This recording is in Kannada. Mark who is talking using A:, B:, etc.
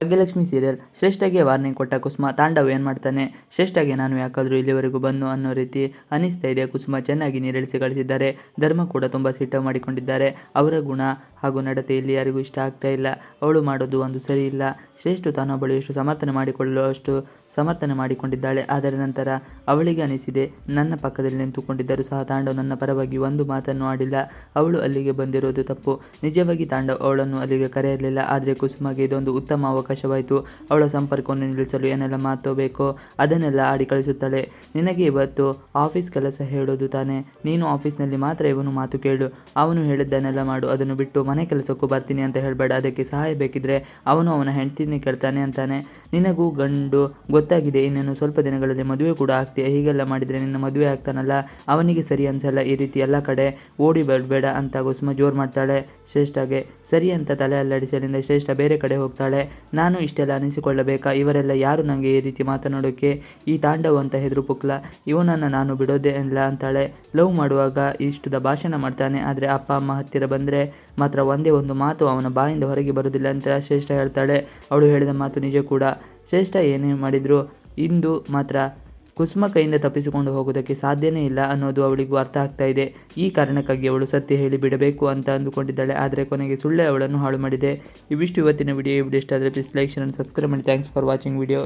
A: ಭಾಗ್ಯಲಕ್ಷ್ಮಿ ಸೀರಿಯಲ್ ಶ್ರೇಷ್ಠಗೆ ವಾರ್ನಿಂಗ್ ಕೊಟ್ಟ ಕುಸುಮ ತಾಂಡವ್ ಏನು ಮಾಡ್ತಾನೆ? ಶ್ರೇಷ್ಠಗೆ ನಾನು ಯಾಕಾದರೂ ಇಲ್ಲಿವರೆಗೂ ಬಂದು ಅನ್ನೋ ರೀತಿ ಅನಿಸ್ತಾ ಇದೆ. ಕುಸುಮ ಚೆನ್ನಾಗಿ ನೀರಿಳಿಸಿ ಕಳಿಸಿದ್ದಾರೆ. ಧರ್ಮ ಕೂಡ ತುಂಬ ಸಿಟ್ಟ ಮಾಡಿಕೊಂಡಿದ್ದಾರೆ. ಅವರ ಗುಣ ಹಾಗೂ ನಡತೆ ಇಲ್ಲಿ ಯಾರಿಗೂ ಇಷ್ಟ ಆಗ್ತಾ ಇಲ್ಲ. ಅವಳು ಮಾಡೋದು ಒಂದು ಸರಿ ಇಲ್ಲ. ಶ್ರೇಷ್ಠ ತಾನೊಬ್ಬಳು ಎಷ್ಟು ಸಮರ್ಥನೆ ಮಾಡಿಕೊಳ್ಳಲು ಅಷ್ಟು ಸಮರ್ಥನೆ ಮಾಡಿಕೊಂಡಿದ್ದಾಳೆ. ಆದರೆ ನಂತರ ಅವಳಿಗೆ ಅನಿಸಿದೆ, ನನ್ನ ಪಕ್ಕದಲ್ಲಿ ನಿಂತುಕೊಂಡಿದ್ದರೂ ಸಹ ತಾಂಡವ ನನ್ನ ಪರವಾಗಿ ಒಂದು ಮಾತನ್ನು ಆಡಿಲ್ಲ. ಅವಳು ಅಲ್ಲಿಗೆ ಬಂದಿರೋದು ತಪ್ಪು. ನಿಜವಾಗಿ ತಾಂಡವ್ ಅವಳನ್ನು ಅಲ್ಲಿಗೆ ಕರೆಯಲಿಲ್ಲ. ಆದರೆ ಕುಸುಮಗೆ ಇದೊಂದು ಉತ್ತಮ ಅವಕಾಶವಾಯಿತು. ಅವಳ ಸಂಪರ್ಕವನ್ನು ನಿಲ್ಲಿಸಲು ಏನೆಲ್ಲ ಮಾತು ಬೇಕೋ ಅದನ್ನೆಲ್ಲ ಆಡಿ ಕಳಿಸುತ್ತಾಳೆ. ನಿನಗೆ ಇವತ್ತು ಆಫೀಸ್ ಕೆಲಸ ಹೇಳೋದು ತಾನೆ. ನೀನು ಆಫೀಸ್ನಲ್ಲಿ ಮಾತ್ರ ಇವನು ಮಾತು ಕೇಳು. ಅವನು ಹೇಳಿದ್ದನ್ನೆಲ್ಲ ಮಾಡು. ಅದನ್ನು ಬಿಟ್ಟು ಮನೆ ಕೆಲಸಕ್ಕೂ ಬರ್ತೀನಿ ಅಂತ ಹೇಳಬೇಡ. ಅದಕ್ಕೆ ಸಹಾಯ ಬೇಕಿದ್ರೆ ಅವನು ಅವನ ಹೆಂಡತಿನೇ ಕೇಳ್ತಾನೆ ಅಂತಾನೆ. ನಿನಗೂ ಗಂಡು ಗೊತ್ತಾಗಿದೆ. ಇನ್ನೇನು ಸ್ವಲ್ಪ ದಿನಗಳಲ್ಲಿ ಮದುವೆ ಕೂಡ ಆಗ್ತೀಯ? ಹೀಗೆಲ್ಲ ಮಾಡಿದರೆ ನಿನ್ನ ಮದುವೆ ಆಗ್ತಾನಲ್ಲ? ಅವನಿಗೆ ಸರಿ ಅನ್ಸಲ್ಲ. ಈ ರೀತಿ ಎಲ್ಲ ಕಡೆ ಓಡಿ ಬರಬೇಡ ಅಂತ ಕುಸುಮ ಜೋರು ಮಾಡ್ತಾಳೆ. ಶ್ರೇಷ್ಠಗೆ ಸರಿ ಅಂತ ತಲೆ ಅಲ್ಲಾಡಿಸಿ ಶ್ರೇಷ್ಠ ಬೇರೆ ಕಡೆ ಹೋಗ್ತಾಳೆ. ನಾನು ಇಷ್ಟೆಲ್ಲ ಅನಿಸಿಕೊಳ್ಳಬೇಕಾ? ಇವರೆಲ್ಲ ಯಾರು ನನಗೆ ಈ ರೀತಿ ಮಾತನಾಡೋಕ್ಕೆ ಈ ತಾಂಡವ ಅಂತ ಹೆದರು ಪುಕ್ಲ ಇವನನ್ನು ನಾನು ಬಿಡೋದೇ ಇಲ್ಲ ಅಂತಾಳೆ. ಲವ್ ಮಾಡುವಾಗ ಇಷ್ಟದ ಭಾಷಣ ಮಾಡ್ತಾನೆ, ಆದರೆ ಅಪ್ಪ, ಅಮ್ಮ ಹತ್ತಿರ ಬಂದರೆ ಮಾತ್ರ ಒಂದೇ ಒಂದು ಮಾತು ಅವನ ಬಾಯಿಂದ ಹೊರಗೆ ಬರುವುದಿಲ್ಲ ಅಂತ ಶ್ರೇಷ್ಠ ಹೇಳ್ತಾಳೆ. ಅವಳು ಹೇಳಿದ ಮಾತು ನಿಜ ಕೂಡ. ಶ್ರೇಷ್ಠ ಏನೇ ಮಾಡಿದರೂ, ಇಂದು ಮಾತ್ರ ಕುಸುಮ ಕೈಯಿಂದ ತಪ್ಪಿಸಿಕೊಂಡು ಹೋಗೋದಕ್ಕೆ ಸಾಧ್ಯನೇ ಇಲ್ಲ ಅನ್ನೋದು ಅವಳಿಗೂ ಅರ್ಥ ಆಗ್ತಾ ಇದೆ. ಈ ಕಾರಣಕ್ಕಾಗಿ ಅವಳು ಸತ್ಯ ಹೇಳಿ ಬಿಡಬೇಕು ಅಂತ ಅಂದುಕೊಂಡಿದ್ದಾಳೆ. ಆದರೆ ಕೊನೆಗೆ ಸುಳ್ಳೆ ಅವಳನ್ನು ಹಾಳು ಮಾಡಿದೆ. ಇವಿಷ್ಟು ಇವತ್ತಿನ ವಿಡಿಯೋ ವಿಡಿಯೋ ಇಷ್ಟ ಪ್ಲೀಸ್ ಲೈಕ್ ಶೇರ್ ಸಬ್ಸ್ಕ್ರೈಬ್ ಮಾಡಿ. Thanks for watching video